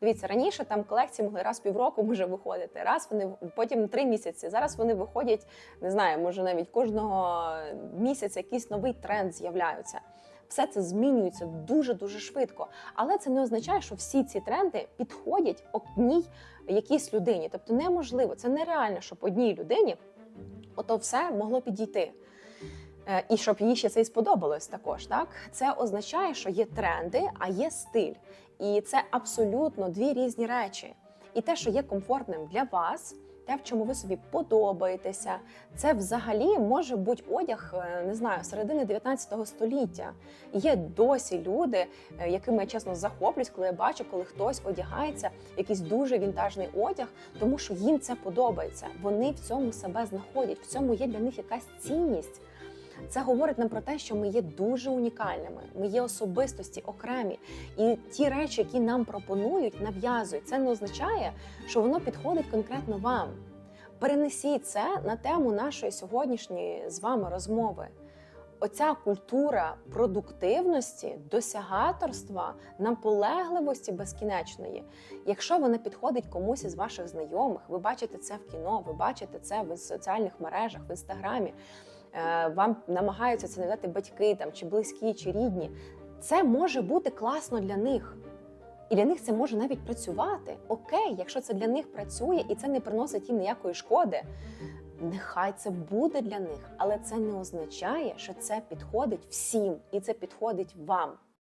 Дивіться, раніше там колекції могли раз півроку може виходити, раз вони потім три місяці. Зараз вони виходять, не знаю, може навіть кожного місяця якийсь новий тренд з'являються. Все це змінюється дуже дуже швидко, але це не означає, що всі ці тренди підходять одній якійсь людині. Тобто неможливо, це нереально, щоб одній людині ото все могло підійти. Е, І щоб їй ще це і сподобалось також, так це означає, що є тренди, а є стиль, і це абсолютно дві різні речі. І те, що є комфортним для вас, те, в чому ви собі подобаєтеся, це взагалі може бути одяг, е, не знаю, середини 19 століття. Є досі люди, е, якими я чесно захоплююсь, коли я бачу, коли хтось одягається якийсь дуже вінтажний одяг, тому що їм це подобається. Вони в цьому себе знаходять, в цьому є для них якась цінність. Це говорить нам про те, що ми є дуже унікальними, ми є особистості окремі, і ті речі, які нам пропонують, нав'язують. Це не означає, що воно підходить конкретно вам. Перенесіть це на тему нашої сьогоднішньої з вами розмови. Оця культура продуктивності, досягаторства, наполегливості безкінечної. Якщо вона підходить комусь із ваших знайомих, ви бачите це в кіно, ви бачите це в соціальних мережах, в інстаграмі. Е, Вам намагаються це надати батьки там чи близькі, чи рідні. Це може бути класно для них. І для них це може навіть працювати. Окей, якщо це для них працює і це не приносить їм ніякої шкоди, нехай це буде для них, але це не означає, що це підходить всім і це підходить вам.